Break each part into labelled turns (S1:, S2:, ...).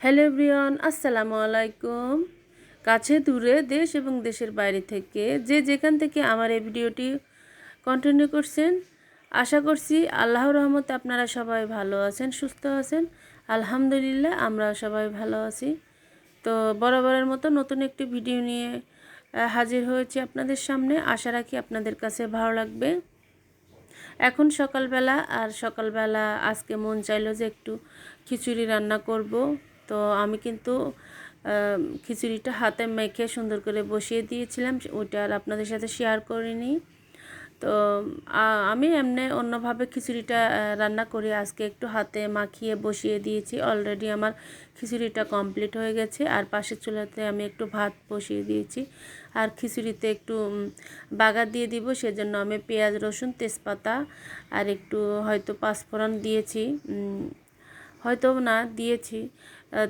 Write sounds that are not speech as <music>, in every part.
S1: Hello everyone, আসসালামু আলাইকুম। কাছে দূরে দেশ এবং দেশের বাইরে থেকে যে যেখান থেকে আমার এই ভিডিওটি কন্টিনিউ করছেন, আশা করছি আল্লাহ রহমতে আপনারা সবাই ভালো আছেন, সুস্থ আছেন। আলহামদুলিল্লাহ আমরা সবাই ভালো আছি। তো বরাবরের মতো নতুন একটি ভিডিও নিয়ে হাজির হয়েছি আপনাদের সামনে। আশা রাখি আপনাদের কাছে ভালো লাগবে। এখন সকালবেলা, আর সকালবেলা আজকে মন চাইলো যে একটু খিচুড়ি রান্না করব। তো আমি কিন্তু খিচুড়িটা হাতে মেখে সুন্দর করে বসিয়ে দিয়েছিলাম, ওইটা আর আপনাদের সাথে শেয়ার করিনি। তো আমি এমনি অন্যভাবে খিচুড়িটা রান্না করি। আজকে একটু হাতে মাখিয়ে বসিয়ে দিয়েছি। অলরেডি আমার খিচুড়িটা কমপ্লিট হয়ে গেছে। আর পাশের চুলাতে আমি একটু ভাত বসিয়ে দিয়েছি। আর খিচুড়িতে একটু বাগার দিয়ে দিব, সেজন্য আমি পেঁয়াজ, রসুন, তেজপাতা আর একটু হয়তো পাঁচফোড়ন দিয়েছি। হয়তো না, দিয়েছি।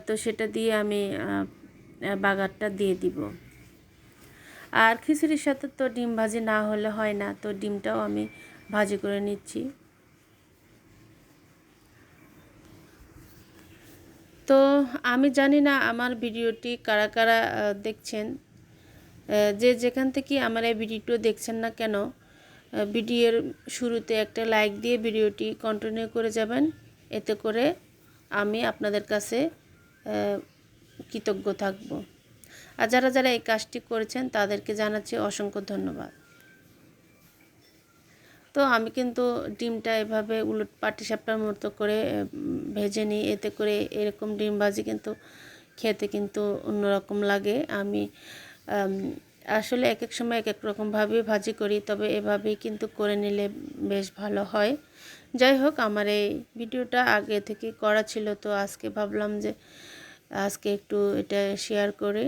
S1: তো সেটা দিয়ে আমি বাগারটা দিয়ে দিব। আর খিচুড়ির সাথে তো ডিম ভাজি না হলে হয় না, তো ডিমটাও আমি ভাজি করে নিচ্ছি। তো আমি জানি না আমার ভিডিওটি কারা কারা দেখছেন। যে যেখান থেকে আমার এই ভিডিওটি দেখছেন না কেন ভিডিওর শুরুতে একটা লাইক দিয়ে ভিডিওটি কন্টিনিউ করে যাবেন। এতে করে আমি আপনাদের কাছে কৃতজ্ঞ থাকব। আর যারা যারা এই কাজটি করেছেন, তাদেরকে জানাচ্ছি অসংখ্য ধন্যবাদ। তো আমি কিন্তু ডিমটা এভাবে উলট পাটিসাপটার মতো করে ভেজে নিই। এতে করে এরকম ডিম ভাজি কিন্তু খেতে কিন্তু অন্যরকম লাগে। আমি আসলে এক এক সময় এক এক রকমভাবে ভাজি করি, তবে এভাবেই কিন্তু করে নিলে বেশ ভালো হয়। যাই হোক, আমার এই ভিডিওটা আগে থেকে করা ছিল, তো আজকে ভাবলাম যে আজকে একটু এটা শেয়ার করে।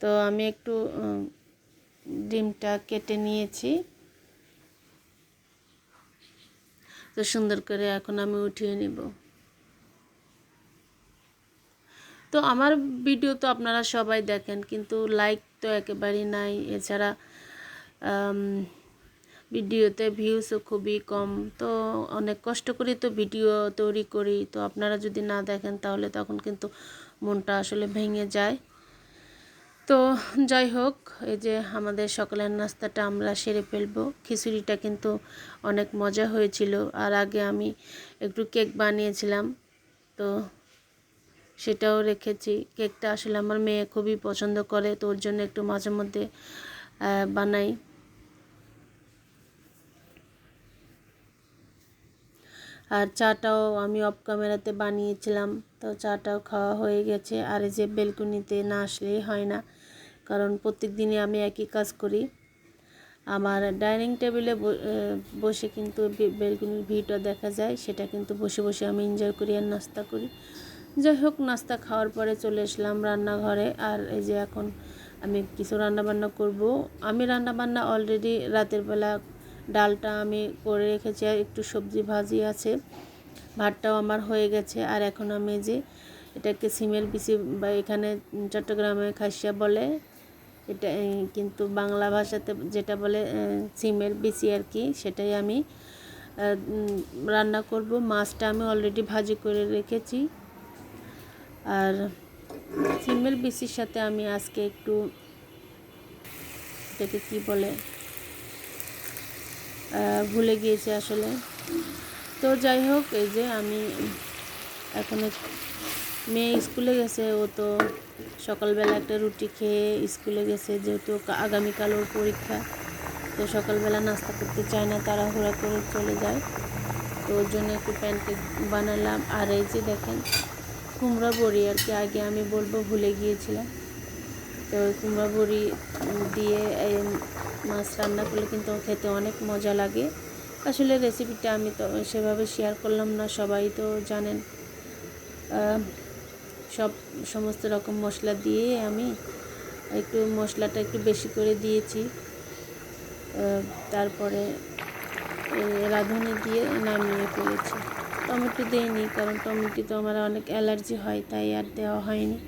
S1: তো আমি একটু ডিমটা কেটে নিয়েছি। তো সুন্দর করে এখন আমি উঠিয়ে নিব। তো আমার ভিডিও তো আপনারা সবাই দেখেন, কিন্তু লাইক তো একেবারেই নাই। এছাড়া ভিডিওতে ভিউসও খুবই কম। তো অনেক কষ্ট করি তো ভিডিও তৈরি করি। তো আপনারা যদি না দেখেন, তাহলে তখন কিন্তু মনটা আসলে ভেঙে যায়। তো যাই হোক, এই যে আমাদের সকালের নাস্তাটা আমরা সেরে ফেলব। খিচুড়িটা কিন্তু অনেক মজা হয়েছিল। আর আগে আমি একটু কেক বানিয়েছিলাম। তো সেটাও রেখেছি। কেকটা আসলে আমার মেয়ে খুবই পছন্দ করে, তো ওর জন্য একটু মাঝে মধ্যে বানাই। আর চাটাও আমি অফ ক্যামেরাতে বানিয়েছিলাম। তো চাটাও খাওয়া হয়ে গেছে। আর এই যে বেলকুনিতে না আসলেই হয় না, কারণ প্রত্যেক দিনই আমি একই কাজ করি। আমার ডাইনিং টেবিলে বসে কিন্তু বেলকুনির ভিউটা দেখা যায়। সেটা কিন্তু বসে বসে আমি এনজয় করি আর নাস্তা করি। যাই হোক, নাস্তা খাওয়ার পরে চলে এসলাম রান্নাঘরে। আর এই যে এখন আমি কিছু রান্নাবান্না করব। আমি রান্নাবান্না অলরেডি রাতের বেলা ডালটা আমি করে রেখেছি আর একটু সবজি ভাজি আছে। ভাতটাও আমার হয়ে গেছে। আর এখন আমি যে এটাকে সিমের বিচি বা এখানে চট্টগ্রামে খাসিয়া বলে, এটা কিন্তু বাংলা ভাষাতে যেটা বলে সিমের বিচি আর কি, সেটাই আমি রান্না করব। মাছটা আমি অলরেডি ভাজি করে রেখেছি। আর সিমের বিচির সাথে আমি আজকে একটু, এটাকে কি বলে ভুলে গিয়েছি আসলে। তো যাই হোক, এই যে আমি এখন মেয়ে স্কুলে গেছে, ও তো সকালবেলা একটা রুটি খেয়ে স্কুলে গেছে, যেহেতু আগামীকাল ওর পরীক্ষা, তো সকালবেলা নাস্তা করতে চায় না, তাড়াহুড়া করে চলে যায়। তো ওর জন্য একটু প্যানকেক বানালাম। আর এই যে দেখেন কুমড়া বড়ি, আর কি আগে আমি বলব, ভুলে গিয়েছিলাম। তো কুমড়া বড়ি দিয়ে মাছ রান্না করলে কিন্তু খেতে অনেক মজা লাগে। আসলে রেসিপিটা আমি তো সেভাবে শেয়ার করলাম না, সবাই তো জানেন। সব সমস্ত রকম মশলা দিয়ে আমি একটু মশলাটা একটু বেশি করে দিয়েছি। তারপরে রাঁধুনি দিয়ে নামিয়ে ফেলেছি। টমেটো দিইনি, কারণ টমেটো তো আমার অনেক অ্যালার্জি হয়, তাই আর দেওয়া হয়নি।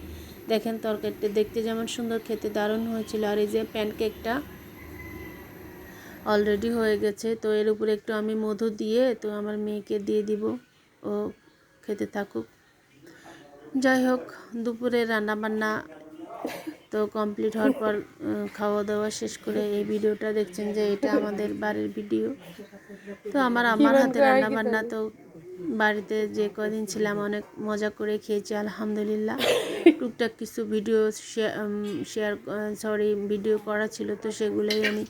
S1: দেখেন তরকারিটা দেখতে যেমন সুন্দর খেতে দারুণ হয়েছিল। আর এই যে প্যানকেকটা অলরেডি হয়ে গেছে তো এর উপরে একটু আমি মধু দিয়ে তো আমার মেয়েকে দিয়ে দিব ও খেতে থাকুক। যাই হোক দুপুরে রান্না বান্না তো কমপ্লিট হওয়ার পর খাওয়া দাওয়া শেষ করে এই ভিডিওটা দেখছেন যে এটা আমাদের বাড়ির ভিডিও। তো আমার আমার হাতে রান্না বান্না তো বাড়িতে যে কদিন ছিলাম অনেক মজা করে খেয়েছি আলহামদুলিল্লাহ। <laughs> টুকটাক কিছু ভিডিও শেয়ার সরি ভিডিও করা ছিল তো সেগুলোই আমি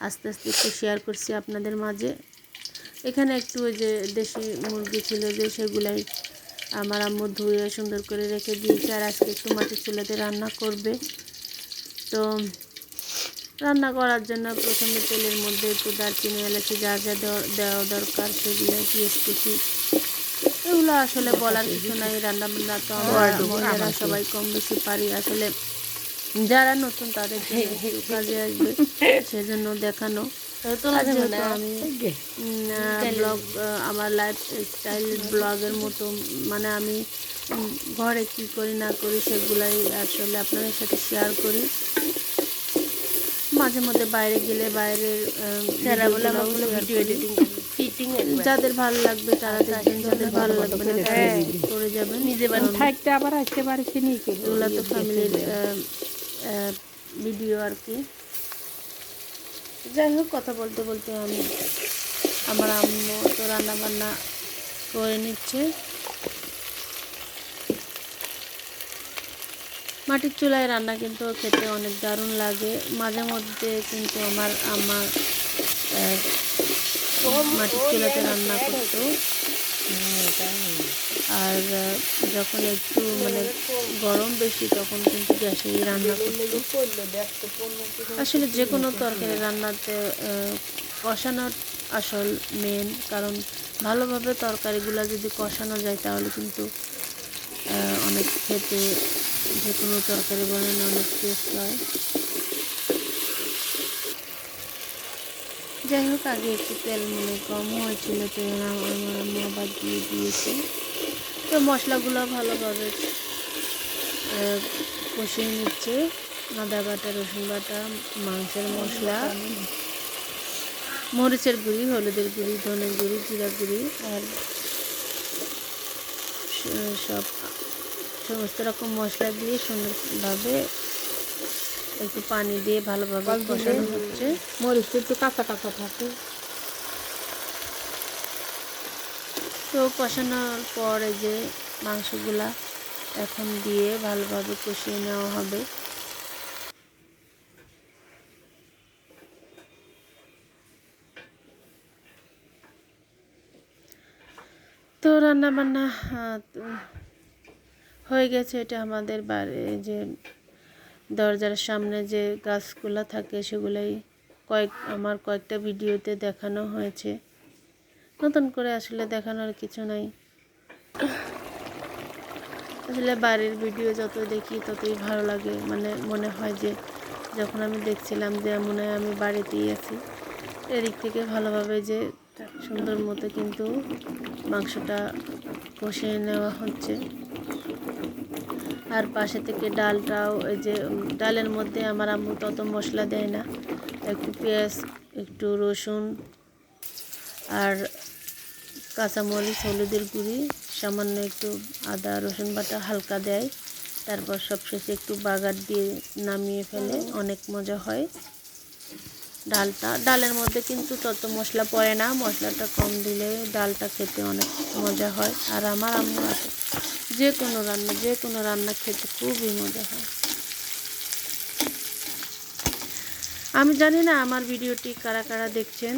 S1: আস্তে আস্তে একটু শেয়ার করছি আপনাদের মাঝে। এখানে একটু ওই যে দেশি মুরগি ছিল যে সেগুলাই আমার আম্মু ধুয়ে সুন্দর করে রেখে দিয়েছে আর আজকে একটু মাটির চুলাতে রান্না করবে। তো রান্না করার জন্য প্রথমে তেলের মধ্যে একটু দারচিনি এলাচি যা যা দেওয়া- দরকার সেগুলো পেঁয়াজ কুচি এগুলো আসলে বলার কিছু নাই রান্না বান্না তো আমরা সবাই কম বেশি পারি। আসলে যারা নতুন তাদের কাজে আসবে সেজন্য দেখানো। আমি ব্লগ আমার লাইফ স্টাইল ব্লগের মতো মানে আমি ঘরে কি করি না করি সেগুলাই আসলে আপনাদের সাথে শেয়ার করি। মাঝে মধ্যে বাইরে গেলে বাইরের ভিডিও এডিটিং যাদের ভালো লাগবে তারা দেখবেন যাদের ভালো লাগবে না করে যাবেন। নিজে
S2: থাকতে আবার আসতে পারছি নি
S1: এগুলো তো ফ্যামিলির ভিডিও আর কি। যাই হোক কথা বলতে বলতে আমি আমার আম্মু তো রান্না বান্না করে নিচ্ছে। মাটির চুলায় রান্না কিন্তু খেতে অনেক দারুণ লাগে। মাঝে মধ্যে কিন্তু আমার আমার মাটির চুলাতে রান্না করতো। আর যখন একটু মানে গরম বেশি, তখন কিন্তু গ্যাসেই রান্না করতো। আসলে যে কোনো তরকারি রান্নাতে কষানোর আসল মেন কারণ ভালোভাবে তরকারিগুলো যদি কষানো যায়, তাহলে কিন্তু অনেক খেতে যে কোনো তরকারি বানানো অনেক টেস্ট হয়। যাই হোক, আগে একটু তেল মনে কম হয়েছিল, তো আমার আম্মু আবার দিয়ে দিয়েছে। তো মশলাগুলো ভালোভাবে কষিয়ে নিচ্ছে। আদা বাটা, রসুন বাটা, মাংসের মশলা, মরিচের গুঁড়ি, হলুদের গুঁড়ি, ধনের গুঁড়ি, জিরা গুঁড়ি আর সব সমস্ত রকম মশলা দিয়ে সুন্দরভাবে একটু পানি দিয়ে ভালোভাবে কষানো হচ্ছে।
S2: মরিচটা একটু কাঁচা কাঁচা থাকে।
S1: তো কষানোর পর এই যে মাংসগুলা এখন দিয়ে ভালোভাবে কষিয়ে নেওয়া হবে। তো রান্না বান্না হয়ে গেছে। এটা আমাদের বাড়ি যে দরজার সামনে যে গাছগুলো থাকে সেগুলোই কয়েক, আমার কয়েকটা ভিডিওতে দেখানো হয়েছে। নতুন করে আসলে দেখানোর কিছু নাই। আসলে বাড়ির ভিডিও যত দেখি ততই ভালো লাগে। মানে মনে হয় যে যখন আমি দেখছিলাম যে মনে হয় আমি বাড়িতেই আছি, এদিক থেকে ভালোভাবে যে সুন্দর মতো কিন্তু মাংসটা কষিয়ে নেওয়া হচ্ছে। আর পাশে থেকে ডালটাও ওই যে ডালের মধ্যে আমার আম্মু তত মশলা দেয় না। একটু পেঁয়াজ, একটু রসুন আর কাঁচামরিচ, হলুদের গুঁড়ি, সামান্য একটু আদা, রসুন বাটা হালকা দেয়। তারপর সবশেষে একটু বাগার দিয়ে নামিয়ে ফেলে অনেক মজা হয় ডালটা। ডালের মধ্যে কিন্তু তত মশলা পড়ে না, মশলাটা কম দিলে ডালটা খেতে অনেক মজা হয়। আর আমার আম্মু যে কোনো রান্না যে কোনো রান্না খেতে খুবই মজা হয়। আমি জানি না আমার ভিডিওটি কারা কারা দেখছেন,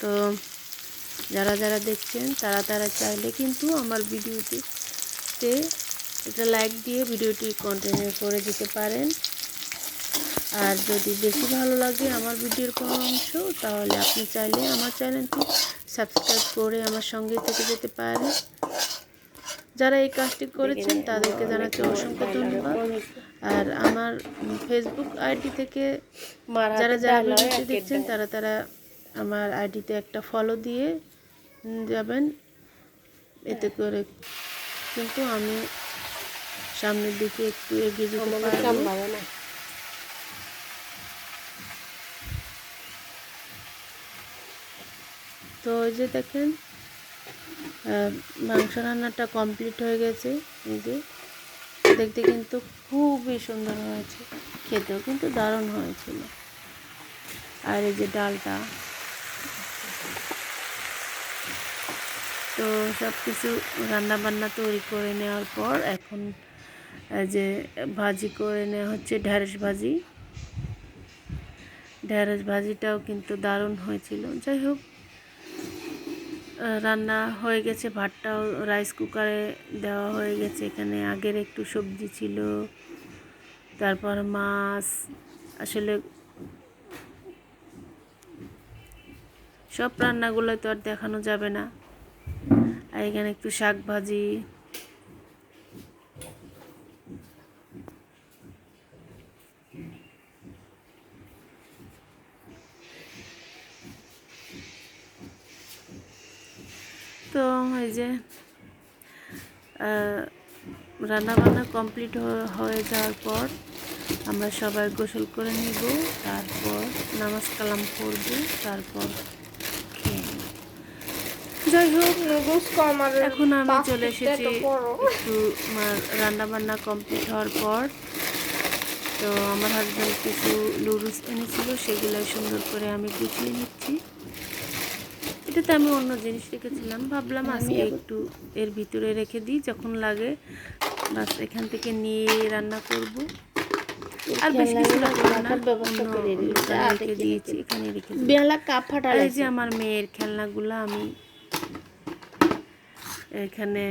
S1: তো যারা যারা দেখছেন, তারা তারা চাইলে কিন্তু আমার ভিডিওটিতে একটা লাইক দিয়ে ভিডিওটি কন্টিনিউ করে দিতে পারেন। আর যদি বেশি ভালো লাগে আমার ভিডিওর কোনো অংশ, তাহলে আপনি চাইলে আমার চ্যানেলটি সাবস্ক্রাইব করে আমার সঙ্গে থেকে যেতে পারেন। যারা এই কাজটি করেছেন তাদেরকে জানাচ্ছি অসংখ্য ধন্যবাদ। আর আমার ফেসবুক আইডি থেকে যারা যারা ভিডিওটি দেখছেন তারা তারা আমার আইডিতে একটা ফলো দিয়ে যাবেন। এতে করে কিন্তু আমি সামনের দিকে একটু এগিয়ে যেতে পারব। তো ওই যে দেখেন মাংস রান্নাটা কমপ্লিট হয়ে গেছে। এই যে, দেখতে কিন্তু খুবই সুন্দর হয়েছে। খেতেও কিন্তু দারুণ হয়েছিল। আর এই যে ডালটা। তো সব কিছু রান্নাবান্না তৈরি করে নেওয়ার পর এখন যে ভাজি করে নেওয়া হচ্ছে ঢ্যাঁড়স ভাজি। ঢ্যাঁড়স ভাজিটাও কিন্তু দারুণ হয়েছিল। যাই হোক রান্না হয়ে গেছে, ভাতটাও রাইস কুকারে দেওয়া হয়ে গেছে। এখানে আগের একটু সবজি ছিল, তারপর মাছ, আসলে সব রান্নাগুলো তো আর দেখানো যাবে না। আর এখানে একটু শাক ভাজি তো এই যে রান্না বান্না কমপ্লিট হয়ে যাওয়ার পর আমরা সবাই গোসল করে নিব তারপর নামাজ কালাম করব তারপর খেয়ে যাই হোক
S2: নুডলস
S1: এখন আমি চলে এসেছি। একটু রান্না বান্না কমপ্লিট হওয়ার পর। তো আমার হাজব্যান্ড কিছু লুডুস এনেছিল সেগুলো সুন্দর করে আমি গুছিয়ে নিচ্ছি। এটাতে আমি অন্য জিনিস রেখেছিলাম। ভাবলাম আজকে একটু এর ভিতরে রেখে দিই যখন লাগে। বাস এখান থেকে নিয়ে রান্না করব। আর বেশ কিছু লাগবে না রেখে দিয়েছি এখানে রেখে
S2: বেলা কাপ ফাটা
S1: এই যে আমার মেয়ের খেলনাগুলো আমি এখানে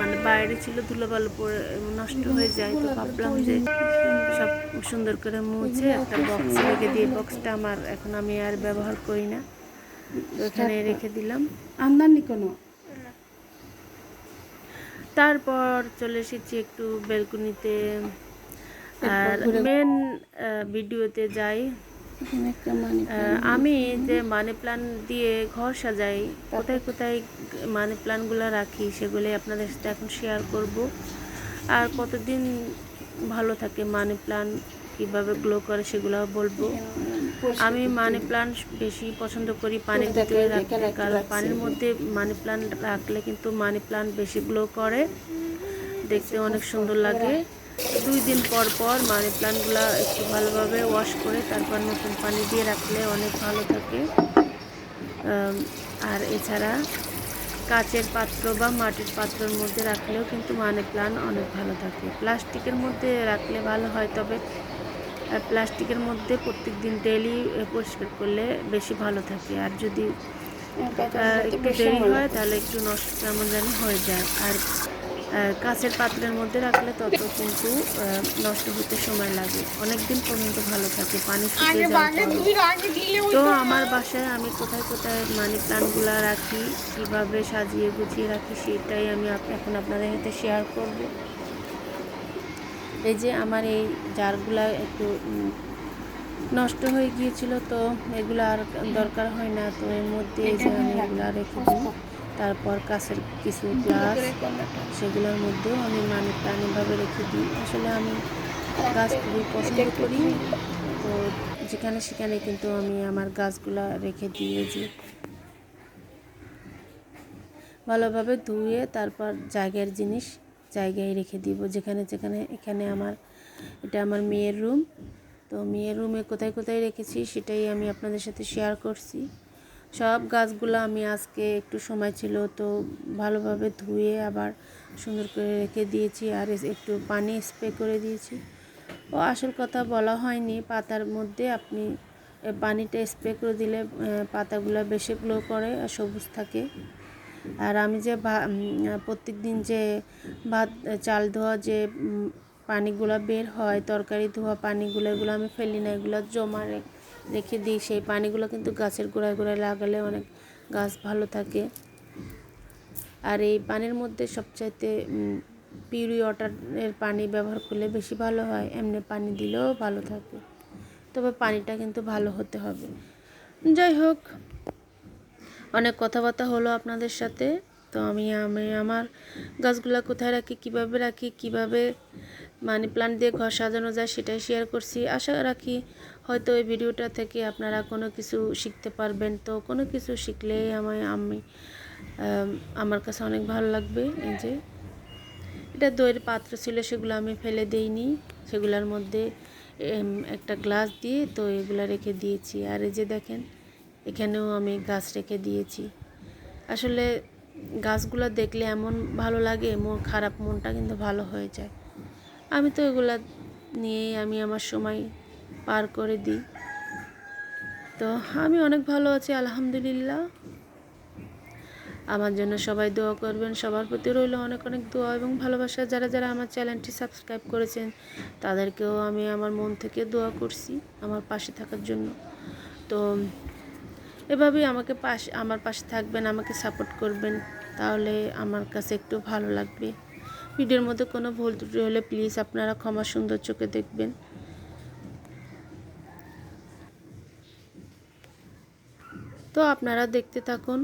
S1: মানে বাইরে ছিল ধুলোবালু পরে নষ্ট হয়ে যায় তো ভাবলাম যে সব সুন্দর করে মুছে একটা বক্স রেখে দিয়ে বক্সটা আমার এখন আমি আর ব্যবহার করি না। এখানে রেখে দিলাম।
S2: আমদানি কোনো?
S1: তারপর চলে এসেছি একটু বেলকুনিতে। আর মেন ভিডিওতে যাই। আমি যে মানি প্ল্যান্ট দিয়ে ঘর সাজাই কোথায় কোথায় মানি প্ল্যান্টগুলো রাখি সেগুলি আপনাদের সাথে এখন শেয়ার করব। আর কতদিন ভালো থাকে মানি প্ল্যান্ট কীভাবে গ্লো করে সেগুলো বলব। আমি মানি প্লান্ট বেশি পছন্দ করি পানির ভিতরে রাখতে কারণ পানির মধ্যে মানি প্লান্ট রাখলে কিন্তু মানি প্লান্ট বেশি গ্লো করে। দেখতে অনেক সুন্দর লাগে। দুই দিন পর পর মানি প্ল্যান্টগুলো একটু ভালোভাবে ওয়াশ করে তারপর নতুন পানি দিয়ে রাখলে অনেক ভালো থাকে। আর এছাড়া কাচের পাত্র বা মাটির পাত্রের মধ্যে রাখলেও কিন্তু মানি প্লান্ট অনেক ভালো থাকে। প্লাস্টিকের মধ্যে রাখলে ভালো হয় তবে প্লাস্টিকের মধ্যে প্রত্যেক দিন ডেলি পরিষ্কার করলে বেশি ভালো থাকে। আর যদি একটু দেরি হয় তাহলে একটু নষ্ট কেমন যেন হয়ে যায়। আর কাঁচের পাত্রের মধ্যে রাখলে তত কিন্তু নষ্ট হতে সময় লাগে। অনেক দিন পর্যন্ত ভালো থাকে পানি শুকিয়ে। তো আমার বাসায় আমি কোথায় কোথায় মানি প্ল্যান্টগুলো রাখি কীভাবে সাজিয়ে গুছিয়ে রাখি সেটাই আমি এখন আপনাদের সাথে শেয়ার করব। এই যে আমার এই জারগুলা একটু নষ্ট হয়ে গিয়েছিল তো এগুলো আর দরকার হয় না। তো এর মধ্যে এই যে আমি এগুলো রেখে দিই। তারপর কাছের কিছু গ্লাস, সেগুলোর মধ্যেও আমি মানি এভাবে রেখে দিই। আসলে আমি গাছ খুবই পছন্দ করি। তো যেখানে সেখানে কিন্তু আমি আমার গাছগুলা রেখে যে। ভালোভাবে ধুয়ে তারপর জায়গার জিনিস জায়গায় রেখে দিব, যেখানে যেখানে, এখানে আমার, এটা আমার মেয়ের রুম। তো মেয়ের রুমে কোথায় কোথায় রেখেছি সেটাই আমি আপনাদের সাথে শেয়ার করছি। সব গাছগুলো আমি আজকে একটু সময় ছিল তো ভালোভাবে ধুয়ে আবার সুন্দর করে রেখে দিয়েছি আর একটু পানি স্প্রে করে দিয়েছি। ও আসল কথা বলা হয়নি, পাতার মধ্যে আপনি পানিটা স্প্রে করে দিলে পাতাগুলো বেশি গ্লো করে আর সবুজ থাকে। আর আমি যে প্রত্যেক দিন যে ভাত, চাল ধোয়া, যে পানিগুলো বের হয়, তরকারি ধোয়া, পানিগুলো, এগুলো আমি ফেলি না, এগুলো জমা রেখে দিই। সেই পানিগুলো কিন্তু গাছের গোড়ায় গোড়ায় লাগালে অনেক গাছ ভালো থাকে। আর এই পানির মধ্যে সবচাইতে পিউরি ওয়াটারের পানি ব্যবহার করলে বেশি ভালো হয়। এমনি পানি দিলেও ভালো থাকে। তবে পানিটা কিন্তু ভালো হতে হবে। যাই হোক অনেক কথাবার্তা হলো আপনাদের সাথে। তো আমি আমি আমার গাছগুলা কোথায় রাখি, কীভাবে রাখি, কীভাবে মানি প্ল্যান্ট দিয়ে ঘর সাজানো যায় সেটাই শেয়ার করছি। আশা রাখি হয়তো এই ভিডিওটা থেকে আপনারা কোনো কিছু শিখতে পারবেন। তো কোনো কিছু শিখলেই আমি আমি আমার কাছে অনেক ভালো লাগবে। এই যে, এটা দইয়ের পাত্র ছিল, সেগুলো আমি ফেলে দেইনি। সেগুলোর মধ্যে একটা গ্লাস দিয়ে তো এগুলো রেখে দিয়েছি। আর এই যে দেখেন এখানেও আমি গাছ রেখে দিয়েছি। আসলে গাছগুলো দেখলে এমন ভালো লাগে, মন খারাপ মনটা কিন্তু ভালো হয়ে যায়। আমি তো এগুলা নিয়েই আমি আমার সময় পার করে দিই। তো আমি অনেক ভালো আছি, আলহামদুলিল্লাহ। আমার জন্য সবাই দোয়া করবেন, সবার প্রতি রইল অনেক অনেক দোয়া এবং ভালোবাসা। যারা যারা আমার চ্যানেলটি সাবস্ক্রাইব করেছেন, তাদেরকেও আমি আমার মন থেকে দোয়া করছি, আমার পাশে থাকার জন্য। তো এভাবেই আমাকে পাশে, আমার পাশে থাকবেন, আমাকে সাপোর্ট করবেন। তাহলে আমার কাছে একটু ভালো লাগবে। ভিডিওর মধ্যে কোনো ভুল ত্রুটি হলে প্লিজ আপনারা ক্ষমা সুন্দর চোখে দেখবেন। তো আপনারা দেখতে থাকুন।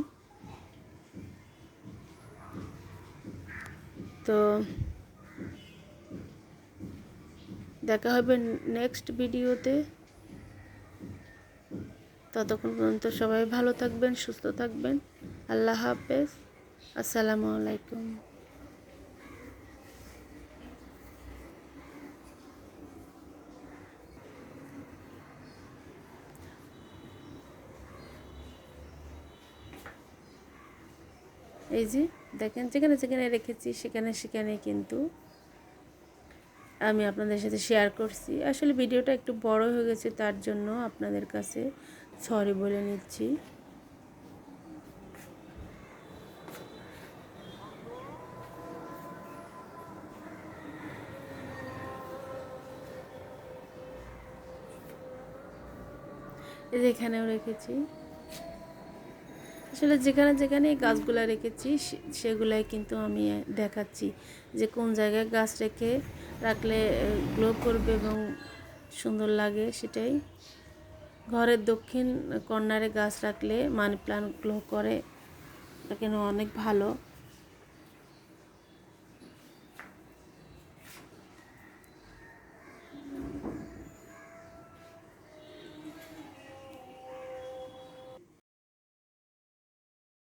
S1: তো দেখা হবে নেক্সট ভিডিওতে ততক্ষণ পর্যন্ত সবাই ভালো থাকবেন, সুস্থ থাকবেন। আল্লাহ হাফেজ। আসসালামু আলাইকুম। এই যে দেখেন, যেখানে যেখানে রেখেছি, সেখানে সেখানে কিন্তু আমি আপনাদের সাথে শেয়ার করছি। আসলে ভিডিওটা একটু বড় হয়ে গেছে, তার জন্য আপনাদের কাছে সরি বলে নিচ্ছি। এই যে এখানেও রেখেছি। আসলে যেখানে যেখানে গাছগুলো রেখেছি সেগুলাই কিন্তু আমি দেখাচ্ছি যে কোন জায়গায় গাছ রেখে রাখলে গ্লো করবে এবং সুন্দর লাগে সেটাই। ঘরের দক্ষিণ কর্নারে গাছ রাখলে মানি প্লান্ট গ্লো করে কিন্তু অনেক ভালো।